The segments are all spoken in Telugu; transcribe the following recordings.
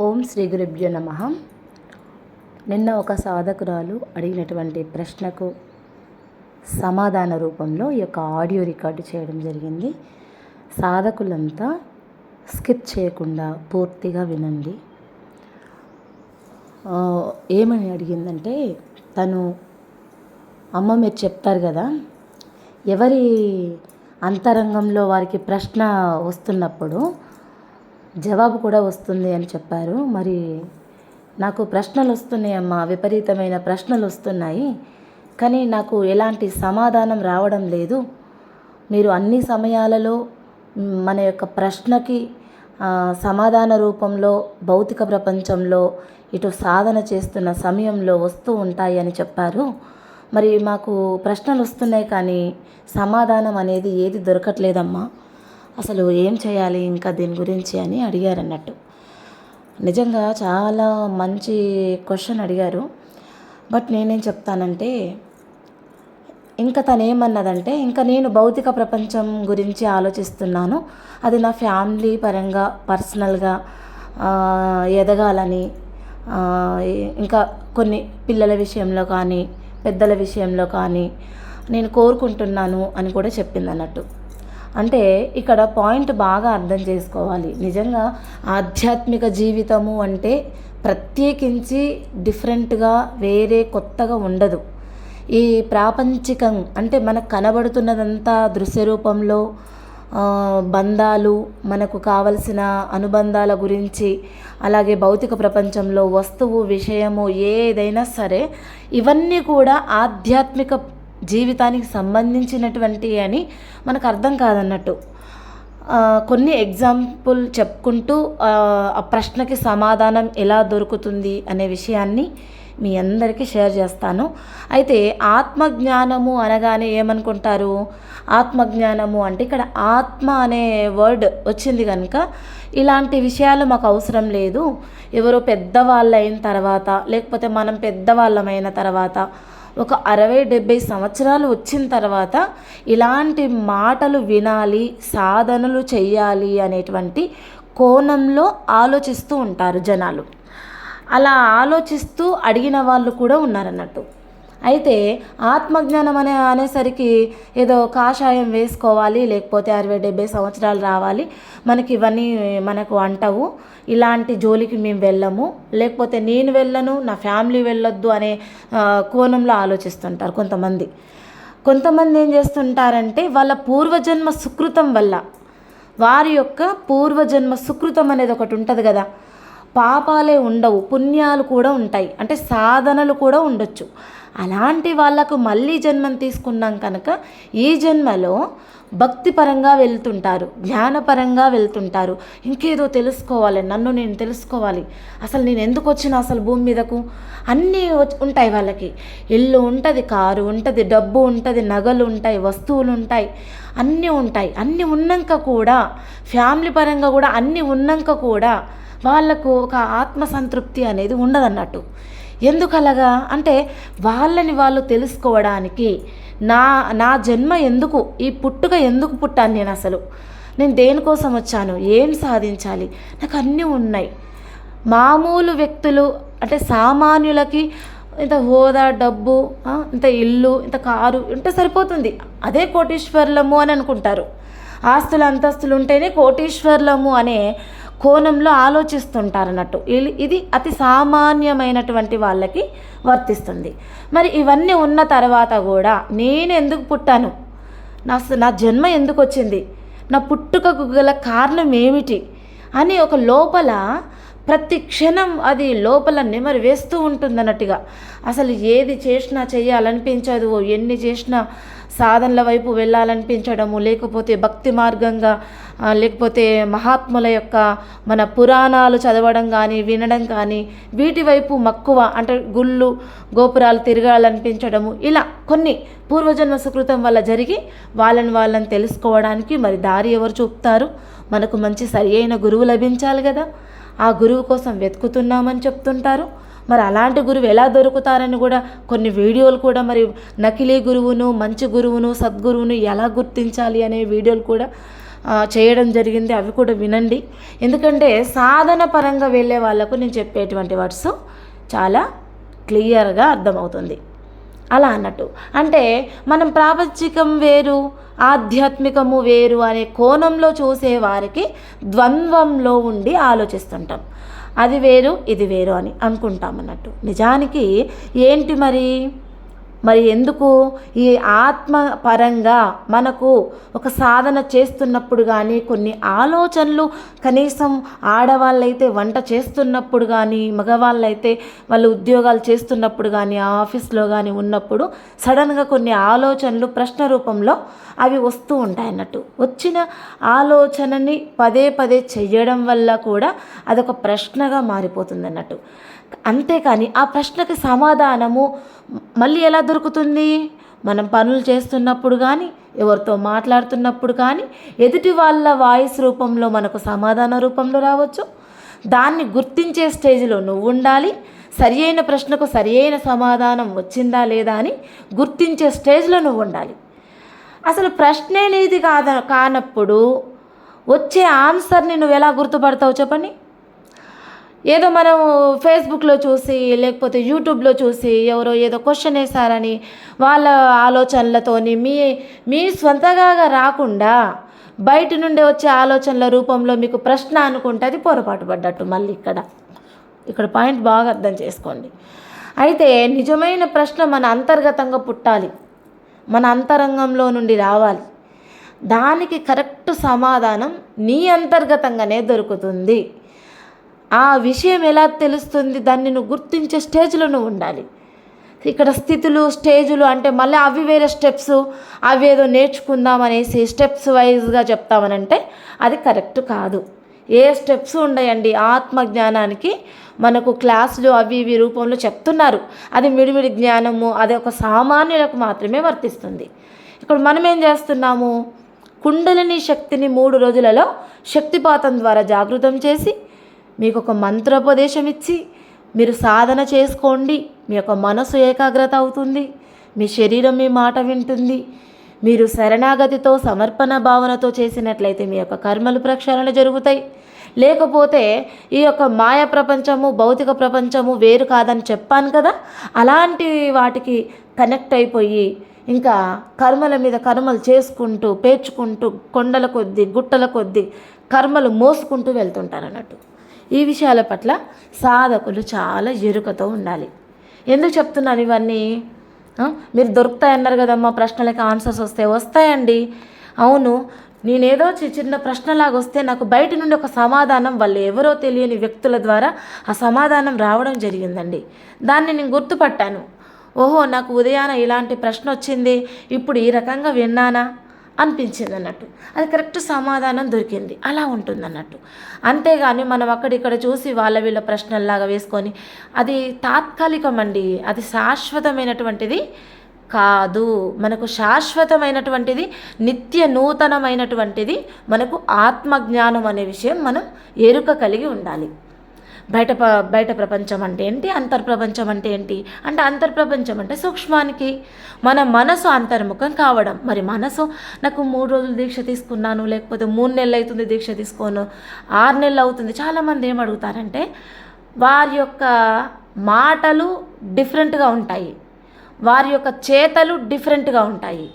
ఓం శ్రీ గురుభ్యో నమ. నిన్న ఒక సాధకురాలు అడిగినటువంటి ప్రశ్నకు సమాధాన రూపంలో ఈ యొక్క ఆడియో రికార్డు చేయడం జరిగింది. సాధకులంతా స్కిప్ చేయకుండా పూర్తిగా వినండి. ఏమని అడిగిందంటే తను అమ్మ మీరు చెప్తారు కదా ఎవరి అంతరంగంలో వారికి ప్రశ్న వస్తున్నప్పుడు జవాబు కూడా వస్తుంది అని చెప్పారు. మరి నాకు ప్రశ్నలు వస్తున్నాయి అమ్మా విపరీతమైన ప్రశ్నలు వస్తున్నాయి. కానీ నాకు ఎలాంటి సమాధానం రావడం లేదు. మీరు అన్ని సమయాలలో మన యొక్క ప్రశ్నకి సమాధాన రూపంలో భౌతిక ప్రపంచంలో ఇటు సాధన చేస్తున్న సమయంలో వస్తూ ఉంటాయి అని చెప్పారు. మరి మాకు ప్రశ్నలు వస్తున్నాయి కానీ సమాధానం అనేది ఏది దొరకట్లేదమ్మా. అసలు ఏం చేయాలి ఇంకా దీని గురించి అని అడిగారన్నట్టు. నిజంగా చాలా మంచి క్వశ్చన్ అడిగారు. బట్ నేనేం చెప్తానంటే ఇంకా తను ఏమన్నదంటే ఇంకా నేను భౌతిక ప్రపంచం గురించి ఆలోచిస్తున్నాను. అది నా ఫ్యామిలీ పరంగా పర్సనల్గా ఎదగాలని ఇంకా కొన్ని పిల్లల విషయంలో కానీ పెద్దల విషయంలో కానీ నేను కోరుకుంటున్నాను అని కూడా చెప్పింది అన్నట్టు అంటే ఇక్కడ పాయింట్ బాగా అర్థం చేసుకోవాలి. నిజంగా ఆధ్యాత్మిక జీవితము అంటే ప్రత్యేకించి డిఫరెంట్గా వేరే కొత్తగా ఉండదు. ఈ ప్రాపంచికం అంటే మనకు కనబడుతున్నదంతా దృశ్య రూపంలో బంధాలు మనకు కావలసిన అనుబంధాల గురించి అలాగే భౌతిక ప్రపంచంలో వస్తువు విషయము ఏదైనా సరే ఇవన్నీ కూడా ఆధ్యాత్మిక జీవితానికి సంబంధించినటువంటి అని మనకు అర్థం కాదన్నట్టు. కొన్ని ఎగ్జాంపుల్ చెప్పుకుంటూ ఆ ప్రశ్నకి సమాధానం ఎలా దొరుకుతుంది అనే విషయాన్ని మీ అందరికీ షేర్ చేస్తాను. అయితే ఆత్మజ్ఞానము అనగానే ఏమనుకుంటారు? ఆత్మజ్ఞానము అంటే ఇక్కడ ఆత్మ అనే వర్డ్ వచ్చింది కనుక ఇలాంటి విషయాలు మాకు అవసరం లేదు. ఎవరో పెద్దవాళ్ళు అయిన తర్వాత లేకపోతే మనం పెద్దవాళ్ళమైన తర్వాత ఒక అరవై డెబ్బై సంవత్సరాలు వచ్చిన తర్వాత ఇలాంటి మాటలు వినాలి సాధనలు చేయాలి అనేటువంటి కోణంలో ఆలోచిస్తూ ఉంటారు జనాలు. అలా ఆలోచిస్తూ అడిగిన వాళ్ళు కూడా ఉన్నారన్నట్టు. అయితే ఆత్మజ్ఞానం అనే అనేసరికి ఏదో కాషాయం వేసుకోవాలి లేకపోతే అరవై డెబ్బై సంవత్సరాలు రావాలి. మనకి ఇవన్నీ మనకు అంటవు. ఇలాంటి జోలికి మేము వెళ్ళము. లేకపోతే నేను వెళ్ళను నా ఫ్యామిలీ వెళ్ళొద్దు అనే కోణంలో ఆలోచిస్తుంటారు కొంతమంది. కొంతమంది ఏం చేస్తుంటారంటే వాళ్ళ పూర్వజన్మ సుకృతం వల్ల వారి యొక్క పూర్వజన్మ సుకృతం అనేది ఒకటి ఉంటుంది కదా. పాపాలే ఉండవు పుణ్యాలు కూడా ఉంటాయి. అంటే సాధనలు కూడా ఉండొచ్చు. అలాంటి వాళ్ళకు మళ్ళీ జన్మం తీసుకున్నాం కనుక ఈ జన్మలో భక్తిపరంగా వెళ్తుంటారు జ్ఞానపరంగా వెళ్తుంటారు. ఇంకేదో తెలుసుకోవాలి నన్ను నేను తెలుసుకోవాలి. అసలు నేను ఎందుకు వచ్చిన అసలు భూమి మీదకు? అన్నీ ఉంటాయి వాళ్ళకి. ఇల్లు ఉంటుంది కారు ఉంటుంది డబ్బు ఉంటుంది నగలు ఉంటాయి వస్తువులు ఉంటాయి. అన్నీ ఉంటాయి. అన్నీ ఉన్నాక కూడా ఫ్యామిలీ పరంగా కూడా అన్నీ ఉన్నాక కూడా వాళ్ళకు ఒక ఆత్మ సంతృప్తి అనేది ఉండదన్నట్టు. ఎందుకు అలాగా అంటే వాళ్ళని వాళ్ళు తెలుసుకోవడానికి నా నా జన్మ ఎందుకు ఈ పుట్టుక ఎందుకు పుట్టాను నేను అసలు? నేను దేనికోసం వచ్చాను? ఏం సాధించాలి? నాకు అన్నీ ఉన్నాయి. మామూలు వ్యక్తులు అంటే సామాన్యులకి ఇంత హోదా డబ్బు ఇంత ఇల్లు ఇంత కారు ఉంటే సరిపోతుంది. అదే కోటీశ్వర్లము అని అనుకుంటారు. ఆస్తులు అంతస్తులు ఉంటేనే కోటీశ్వర్లము అనే కోణంలో ఆలోచిస్తుంటారు అన్నట్టు ఇల్- ఇది అతి సామాన్యమైనటువంటి వాళ్ళకి వర్తిస్తుంది. మరి ఇవన్నీ ఉన్న తర్వాత కూడా నేను ఎందుకు పుట్టాను? నా నా జన్మ ఎందుకు వచ్చింది నా పుట్టుకకు గల కారణం ఏమిటి? అని ఒక లోపల ప్రతి క్షణం అది లోపల నెమరు వేస్తూ ఉంటుంది అన్నట్టుగా అసలు ఏది చేసినా చేయాలనిపించదు ఎన్ని చేసినా సాధనల వైపు వెళ్ళాలనిపించడము లేకపోతే భక్తి మార్గంగా లేకపోతే మహాత్ముల యొక్క మన పురాణాలు చదవడం కానీ వినడం కానీ వీటి వైపు మక్కువ అంటే గుళ్ళు గోపురాలు తిరగాలనిపించడము ఇలా కొన్ని పూర్వజన్మ సుకృతం వల్ల జరిగి వాళ్ళని వాళ్ళని తెలుసుకోవడానికి మరి దారి ఎవరు చూపుతారు? మనకు మంచి సరి అయిన గురువు లభించాలి కదా. ఆ గురువు కోసం వెతుకుతున్నామని చెప్తుంటారు. మరి అలాంటి గురువు ఎలా దొరుకుతారని కూడా కొన్ని వీడియోలు కూడా మరి నకిలీ గురువును మంచి గురువును సద్గురువును ఎలా గుర్తించాలి అనే వీడియోలు కూడా చేయడం జరిగింది. అవి కూడా వినండి. ఎందుకంటే సాధన పరంగా వెళ్ళే వాళ్ళకు నేను చెప్పేటువంటి వర్డ్స్ చాలా క్లియర్గా అర్థమవుతుంది. అలా అన్నట్టు. అంటే మనం ప్రాపంచికం వేరు ఆధ్యాత్మికము వేరు అనే కోణంలో చూసే వారికి ద్వంద్వంలో ఉండి ఆలోచిస్తుంటాం. అది వేరు ఇది వేరు అని అనుకుంటాం అన్నట్టు నిజానికి ఏంటి మరి? మరి ఎందుకు? ఈ ఆత్మ పరంగా మనకు ఒక సాధన చేస్తున్నప్పుడు కానీ కొన్ని ఆలోచనలు కనీసం ఆడవాళ్ళైతే వంట చేస్తున్నప్పుడు కానీ మగవాళ్ళైతే వాళ్ళు ఉద్యోగాలు చేస్తున్నప్పుడు కానీ ఆఫీస్లో కానీ ఉన్నప్పుడు సడన్గా కొన్ని ఆలోచనలు ప్రశ్న రూపంలో అవి వస్తూ ఉంటాయి అన్నట్టు. వచ్చిన ఆలోచనని పదే పదే చేయడం వల్ల కూడా అదొక ప్రశ్నగా మారిపోతుంది అన్నట్టు. అంతేకాని ఆ ప్రశ్నకి సమాధానము మళ్ళీ ఎలా దొరుకుతుంది? మనం పనులు చేస్తున్నప్పుడు కానీ ఎవరితో మాట్లాడుతున్నప్పుడు కానీ ఎదుటి వాళ్ళ వాయిస్ రూపంలో మనకు సమాధాన రూపంలో రావచ్చు. దాన్ని గుర్తించే స్టేజ్లో నువ్వు ఉండాలి. సరి అయిన ప్రశ్నకు సరి అయిన సమాధానం వచ్చిందా లేదా అని గుర్తించే స్టేజ్లో నువ్వు ఉండాలి. అసలు ప్రశ్నే నీది కాద కానప్పుడు వచ్చే ఆన్సర్ని నువ్వు ఎలా గుర్తుపడతావు చెప్పండి? ఏదో మనం ఫేస్బుక్లో చూసి లేకపోతే యూట్యూబ్లో చూసి ఎవరో ఏదో క్వశ్చన్ వేశారని వాళ్ళ ఆలోచనలతోని మీ మీ స్వంతగా రాకుండా బయట నుండి వచ్చే ఆలోచనల రూపంలో మీకు ప్రశ్న అనుకుంటే అది పొరపాటు పడ్డట్టు మళ్ళీ ఇక్కడ. ఇక్కడ పాయింట్ బాగా అర్థం చేసుకోండి. అయితే నిజమైన ప్రశ్న మన అంతర్గతంగా పుట్టాలి. మన అంతరంగంలో నుండి రావాలి. దానికి కరెక్ట్ సమాధానం నీ అంతర్గతంగానే దొరుకుతుంది. ఆ విషయం ఎలా తెలుస్తుంది? దాన్ని నువ్వు గుర్తించే స్టేజ్లో నువ్వు ఉండాలి. ఇక్కడ స్థితులు స్టేజులు అంటే మళ్ళీ అవి వేరే స్టెప్స్ అవి ఏదో నేర్చుకుందాం అనేసి స్టెప్స్ వైజ్గా చెప్తామనంటే అది కరెక్ట్ కాదు. ఏ స్టెప్స్ ఉండయండి? ఆత్మజ్ఞానానికి మనకు క్లాసులు అవి ఇవి రూపంలో చెప్తున్నారు. అది మిడిమిడి జ్ఞానము అది ఒక సామాన్యులకు మాత్రమే వర్తిస్తుంది. ఇక్కడ మనం ఏం చేస్తున్నాము? కుండలిని శక్తిని మూడు రోజులలో శక్తిపాతం ద్వారా జాగృతం చేసి మీకు ఒక మంత్రోపదేశం ఇచ్చి మీరు సాధన చేసుకోండి. మీ యొక్క మనసు ఏకాగ్రత అవుతుంది. మీ శరీరం మీ మాట వింటుంది. మీరు శరణాగతితో సమర్పణ భావనతో చేసినట్లయితే మీ యొక్క కర్మలు ప్రక్షాళన జరుగుతాయి. లేకపోతే ఈ యొక్క మాయ ప్రపంచము భౌతిక ప్రపంచము వేరు కాదని చెప్పాను కదా? అలాంటి వాటికి కనెక్ట్ అయిపోయి ఇంకా కర్మల మీద కర్మలు చేసుకుంటూ పేర్చుకుంటూ కొండల కొద్దీ గుట్టల కొద్దీ కర్మలు మోసుకుంటూ వెళ్తుంటారు అన్నట్టు ఈ విషయాల పట్ల సాధకులు చాలా ఎరుకతో ఉండాలి. ఎందుకు చెప్తున్నాను ఇవన్నీ? మీరు దొరుకుతాయన్నారు కదమ్మా ప్రశ్నలకి ఆన్సర్స్ వస్తాయి వస్తాయండి. అవును నేనేదో చిన్న ప్రశ్నలాగా వస్తే నాకు బయట నుండి ఒక సమాధానం వాళ్ళు ఎవరో తెలియని వ్యక్తుల ద్వారా ఆ సమాధానం రావడం జరిగిందండి. దాన్ని నేను గుర్తుపట్టాను. ఓహో నాకు ఉదయాన ఇలాంటి ప్రశ్న వచ్చింది. ఇప్పుడు ఈ రకంగా విన్నానా? అనిపించింది అన్నట్టు అది కరెక్ట్ సమాధానం దొరికింది. అలా ఉంటుంది అన్నట్టు అంతేగాని మనం అక్కడిక్కడ చూసి వాళ్ళ వీళ్ళ ప్రశ్నల్లాగా వేసుకొని అది తాత్కాలికమండి. అది శాశ్వతమైనటువంటిది కాదు. మనకు శాశ్వతమైనటువంటిది నిత్య నూతనమైనటువంటిది మనకు ఆత్మజ్ఞానం అనే విషయం మనం ఎరుక కలిగి ఉండాలి. బయట బయట ప్రపంచం అంటే ఏంటి? అంతర్ప్రపంచం అంటే ఏంటి? అంటే అంతర్ప్రపంచం అంటే సూక్ష్మానికి. మన మనసు అంతర్ముఖం కావడం. మరి మనసు నాకు మూడు రోజులు దీక్ష తీసుకున్నాను లేకపోతే మూడు నెలలు అవుతుంది దీక్ష తీసుకోను ఆరు నెలలు అవుతుంది. చాలామంది ఏం అడుగుతారంటే వారి యొక్క మాటలు డిఫరెంట్గా ఉంటాయి. వారి యొక్క చేతలు డిఫరెంట్గా ఉంటాయి.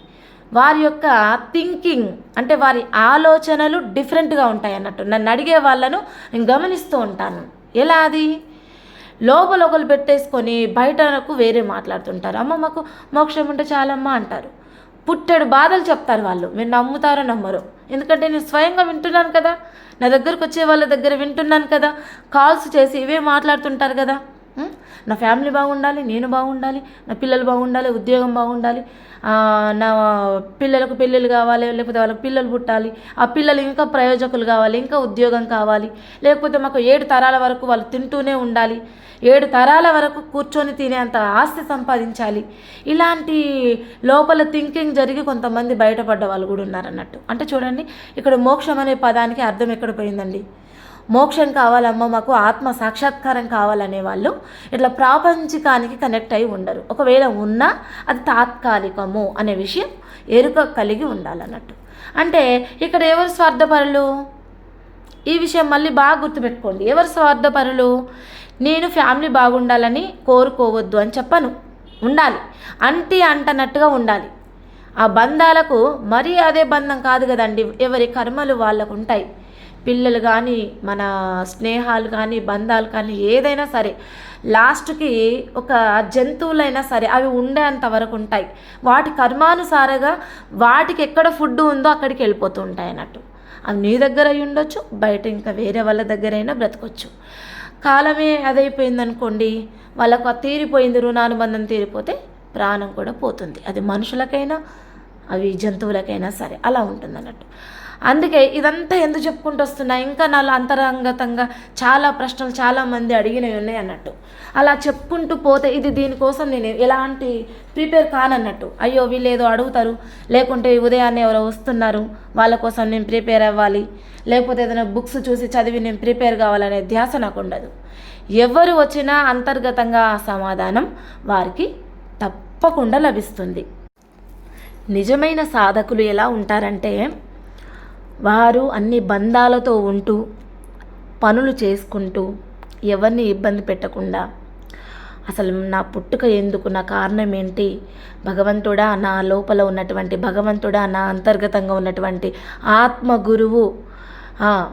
వారి యొక్క థింకింగ్ అంటే వారి ఆలోచనలు డిఫరెంట్గా ఉంటాయి అన్నట్టు. నన్ను అడిగే వాళ్ళను నేను గమనిస్తూ ఉంటాను. ఎలా అది? లోపల ఒకరు పెట్టేసుకొని బయటకు వేరే మాట్లాడుతుంటారు. అమ్మ మాకు మోక్షం ఉంటే చాలమ్మ అంటారు. పుట్టెడు బాధలు చెప్తారు వాళ్ళు. మీరు నమ్ముతారో నమ్మరు. ఎందుకంటే నేను స్వయంగా వింటున్నాను కదా. నా దగ్గరకు వచ్చే వాళ్ళ దగ్గర వింటున్నాను కదా. కాల్స్ చేసి ఇవే మాట్లాడుతుంటారు కదా. నా ఫ్యామిలీ బాగుండాలి నేను బాగుండాలి నా పిల్లలు బాగుండాలి ఉద్యోగం బాగుండాలి నా పిల్లలకు పెళ్ళిళ్ళు కావాలి లేకపోతే వాళ్ళకి పిల్లలు పుట్టాలి ఆ పిల్లలు ఇంకా ప్రయోజకులు కావాలి ఇంకా ఉద్యోగం కావాలి లేకపోతే మాకు ఏడు తరాల వరకు వాళ్ళు తింటూనే ఉండాలి ఏడు తరాల వరకు కూర్చొని తినేంత ఆస్తి సంపాదించాలి. ఇలాంటి లోపల థింకింగ్ జరిగి కొంతమంది బయటపడ్డ వాళ్ళు కూడా ఉన్నారన్నట్టు. అంటే చూడండి ఇక్కడ మోక్షం అనే పదానికి అర్థం ఎక్కడ పోయిందండి? మోక్షం కావాలమ్మ మాకు ఆత్మ సాక్షాత్కారం కావాలనే వాళ్ళు ఇట్లా ప్రాపంచికానికి కనెక్ట్ అయి ఉండరు. ఒకవేళ ఉన్నా అది తాత్కాలికము అనే విషయం ఎరుక కలిగి ఉండాలన్నట్టు. అంటే ఇక్కడ ఎవరు స్వార్థపరులు? ఈ విషయం మళ్ళీ బాగా గుర్తుపెట్టుకోండి. ఎవరు స్వార్థపరులు? నేను ఫ్యామిలీ బాగుండాలని కోరుకోవద్దు అని చెప్పను. ఉండాలి. అంటి అంటనట్టుగా ఉండాలి. ఆ బంధాలకు మరీ అదే బంధం కాదు కదండి. ఎవరి కర్మలు వాళ్ళకు ఉంటాయి పిల్లలు కానీ మన స్నేహాలు కానీ బంధాలు కానీ ఏదైనా సరే లాస్ట్కి ఒక జంతువులైనా సరే అవి ఉండేంత వరకు ఉంటాయి. వాటి కర్మానుసారంగా వాటికి ఎక్కడ ఫుడ్ ఉందో అక్కడికి వెళ్ళిపోతూ ఉంటాయి అన్నట్టు. అవి నీ దగ్గర అయి ఉండొచ్చు బయట ఇంకా వేరే వాళ్ళ దగ్గరైనా బ్రతకొచ్చు. కాలమే అదైపోయింది అనుకోండి వాళ్ళకు తీరిపోయింది రుణానుబంధం తీరిపోతే ప్రాణం కూడా పోతుంది. అది మనుషులకైనా అవి జంతువులకైనా సరే అలా ఉంటుంది అన్నట్టు అందుకే ఇదంతా ఎందుకు చెప్పుకుంటూ వస్తున్నా ఇంకా నాలో అంతరంగతంగా చాలా ప్రశ్నలు చాలామంది అడిగినవి ఉన్నాయి అన్నట్టు. అలా చెప్పుకుంటూ పోతే ఇది దీనికోసం నేను ఎలాంటి ప్రిపేర్ కానన్నట్టు. అయ్యో వీళ్ళు ఏదో అడుగుతారు. లేకుంటే ఉదయాన్నే ఎవరో వస్తున్నారు. వాళ్ళ కోసం నేను ప్రిపేర్ అవ్వాలి. లేకపోతే ఏదైనా బుక్స్ చూసి చదివి నేను ప్రిపేర్ కావాలనే ధ్యాస నాకు ఉండదు ఎవరు వచ్చినా అంతర్గతంగా ఆ సమాధానం వారికి తప్పకుండా లభిస్తుంది. నిజమైన సాధకులు ఎలా ఉంటారంటే వారు అన్ని బంధాలతో ఉంటూ పనులు చేసుకుంటూ ఎవరిని ఇబ్బంది పెట్టకుండా అసలు నా పుట్టుక ఎందుకు నా కారణం ఏంటి? భగవంతుడా నా లోపల ఉన్నటువంటి భగవంతుడా నా అంతర్గతంగా ఉన్నటువంటి ఆత్మ గురువు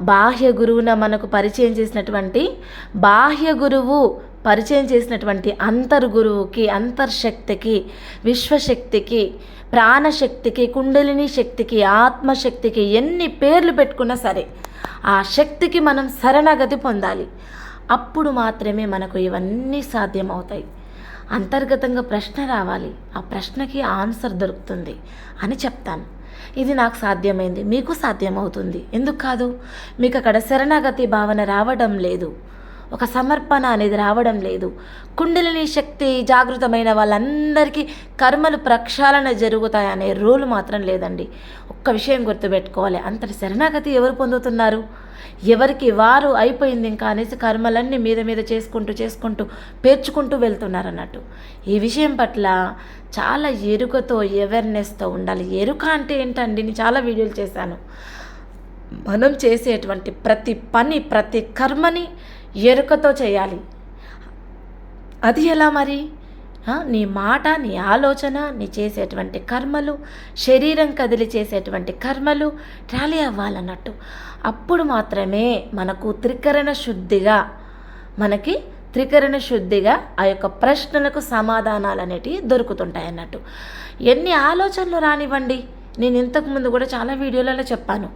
బాహ్య గురువున మనకు పరిచయం చేసినటువంటి బాహ్య గురువు పరిచయం చేసినటువంటి అంతర్గురువుకి అంతర్శక్తికి విశ్వశక్తికి ప్రాణశక్తికి కుండలిని శక్తికి ఆత్మశక్తికి ఎన్ని పేర్లు పెట్టుకున్నా సరే ఆ శక్తికి మనం శరణగతి పొందాలి. అప్పుడు మాత్రమే మనకు ఇవన్నీ సాధ్యమవుతాయి. అంతర్గతంగా ప్రశ్న రావాలి. ఆ ప్రశ్నకి ఆన్సర్ దొరుకుతుంది అని చెప్తాను. ఇది నాకు సాధ్యమైంది. మీకు సాధ్యమవుతుంది. ఎందుకు కాదు? మీకు అక్కడ శరణాగతి భావన రావడం లేదు. ఒక సమర్పణ అనేది రావడం లేదు. కుండలిని శక్తి జాగృతమైన వాళ్ళందరికీ కర్మలు ప్రక్షాళన జరుగుతాయనే రూల్ మాత్రం లేదండి. ఒక్క విషయం గుర్తుపెట్టుకోవాలి. అంతటి శరణాగతి ఎవరు పొందుతున్నారు? ఎవరికి వారు అయిపోయింది ఇంకా అనేసి కర్మలన్నీ మీద మీద చేసుకుంటూ చేసుకుంటూ పేర్చుకుంటూ వెళ్తున్నారు అన్నట్టు. ఈ విషయం పట్ల చాలా ఎరుకతో అవేర్నెస్తో ఉండాలి. ఎరుక అంటే ఏంటండి? నేను చాలా వీడియోలు చేశాను. మనం చేసేటువంటి ప్రతి పని ప్రతి కర్మని ఎరుకతో చేయాలి. అది ఎలా మరి? నీ మాట నీ ఆలోచన నీ చేసేటువంటి కర్మలు శరీరం కదిలి చేసేటువంటి కర్మలు ట్రాలీ అవ్వాలన్నట్టు. అప్పుడు మాత్రమే మనకు త్రికరణ శుద్ధిగా మనకి త్రికరణ శుద్ధిగా ఆ యొక్క ప్రశ్నలకు సమాధానాలు అనేటివి దొరుకుతుంటాయి అన్నట్టు ఎన్ని ఆలోచనలు రానివ్వండి. నేను ఇంతకుముందు కూడా చాలా వీడియోలలో చెప్పాను.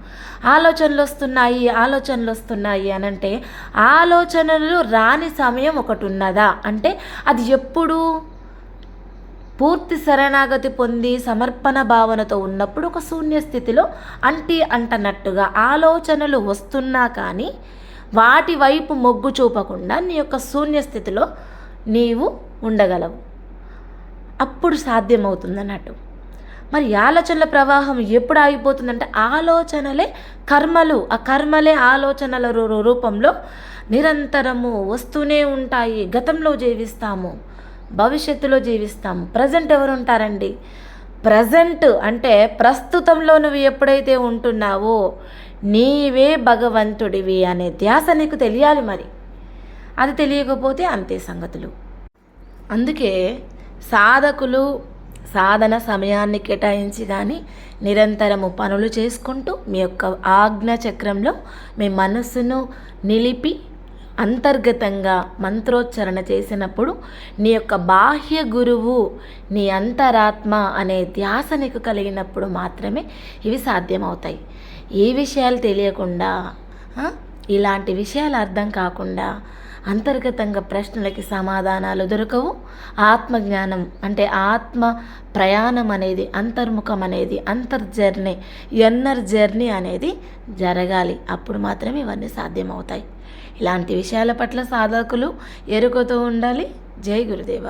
ఆలోచనలు వస్తున్నాయి ఆలోచనలు వస్తున్నాయి అని అంటే ఆలోచనలు రాని సమయం ఒకటి ఉన్నదా? అంటే అది ఎప్పుడు పూర్తి శరణాగతి పొంది సమర్పణ భావనతో ఉన్నప్పుడు ఒక శూన్య స్థితిలో అంటి అంటనట్టుగా ఆలోచనలు వస్తున్నా కానీ వాటి వైపు మొగ్గు చూపకుండా నీ యొక్క శూన్య స్థితిలో నీవు ఉండగలవు. అప్పుడు సాధ్యమవుతుందన్నట్టు. అన్నట్టు మరి ఆలోచనల ప్రవాహం ఎప్పుడు ఆగిపోతుందంటే ఆలోచనలే కర్మలు. ఆ కర్మలే ఆలోచనల రూపంలో నిరంతరము వస్తూనే ఉంటాయి. గతంలో జీవిస్తాము భవిష్యత్తులో జీవిస్తాము. ప్రజెంట్ ఎవరు ఉంటారండి ప్రజెంట్ అంటే ప్రస్తుతంలో నువ్వు ఎప్పుడైతే ఉంటున్నావో నీవే భగవంతుడివి అనే ధ్యాస నీకు తెలియాలి మరి. అది తెలియకపోతే అంతే సంగతులు. అందుకే సాధకులు సాధన సమయాన్ని కేటాయించి కానీ నిరంతరము పనులు చేసుకుంటూ మీ యొక్క ఆజ్ఞ చక్రంలో మీ మనస్సును నిలిపి అంతర్గతంగా మంత్రోచ్చరణ చేసినప్పుడు నీ యొక్క బాహ్య గురువు నీ అంతరాత్మ అనే ధ్యాస నీకు కలిగినప్పుడు మాత్రమే ఇవి సాధ్యమవుతాయి. ఈ విషయాలు తెలియకుండా ఇలాంటి విషయాలు అర్థం కాకుండా అంతర్గతంగా ప్రశ్నలకి సమాధానాలు దొరకవు. ఆత్మజ్ఞానం అంటే ఆత్మ ప్రయాణం అనేది అంతర్ముఖం అనేది అంతర్జర్నీ ఎన్నర్ జర్నీ అనేది జరగాలి. అప్పుడు మాత్రమే ఇవన్నీ సాధ్యమవుతాయి. ఇలాంటి విషయాల పట్ల సాధకులు ఎరుకతో ఉండాలి. జై గురుదేవ.